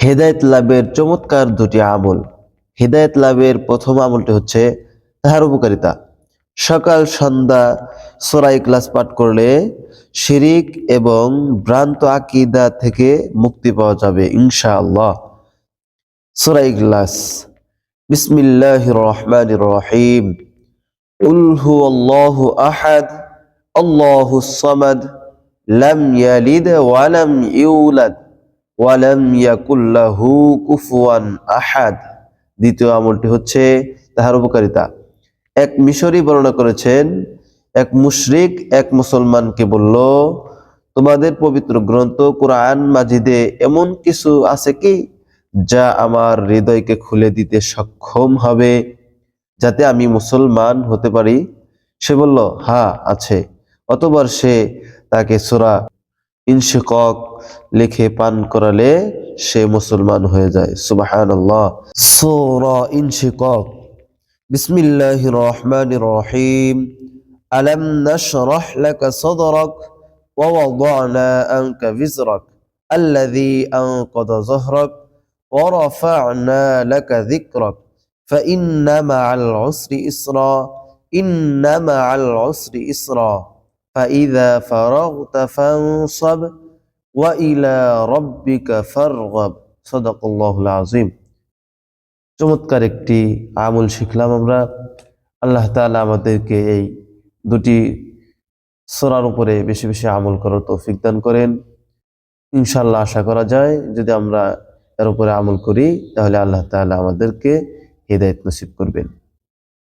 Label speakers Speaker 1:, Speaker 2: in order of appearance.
Speaker 1: হেদায়ত লাভের চমৎকার দুটি আমল। হেদায়ত লাভের প্রথম আমলটি হচ্ছে তাহার উপকারিতা। সকাল, সন্ধ্যা সরাই ক্লাস পাঠ করলে শিরিক এবং ভ্রান্ত আকিদা থেকে মুক্তি পাওয়া যাবে, ইনশাআল্লাহ। সরাই ক্লাস বিসমিল্লাহ রহমান রহিম। উলহু আল্লাহ আহাদ আল্লাহ সমাদ, লাম ইয়ালিদ ওয়ালাম ইউলাদ। ওয়ালাম ইয়াকুল্লাহু কুফুয়ান আহাদ। দ্বিতীয় আমলটি হচ্ছে তাহার উপকারিতা। এক মিশরি বর্ণনা করেছেন, এক মুশরিক এক মুসলমানকে বলল, তোমাদের পবিত্র গ্রন্থ কোরআন মাজিদে এমন কিছু আছে কি, যা আমার হৃদয়কে খুলে দিতে সক্ষম হবে, যাতে আমি মুসলমান হতে পারি? সে বলল হ্যাঁ আছে। অতবার সে তাকে সোরা ইনশিকক লিখে পান করালে সে মুসলমান হয়ে যায় সুবাহান আল্লাহ সোরা ইনশিকক বিসমিল্লাহ রহমান রহিম আলম নশরহ لك صدرك ووضعنا عنك وزرك الذي أنقض ظهرك ورفعنا لك ذكرك فإن مع العسر إسرا إن مع العسر إسرا فإذا فرغت فانصب وإلى ربك فارغب صدق الله العظيم চমৎকার একটি আমল শিখলাম আমরা আল্লাহ তাআলা আমাদেরকে এই দুটি সোরার উপরে বেশি বেশি আমল করার তৌফিক দান করেন ইনশাল্লাহ আশা করা যায় যদি আমরা এর উপরে আমল করি তাহলে আল্লাহ তাআলা আমাদেরকে হেদায়েত নসিব করবেন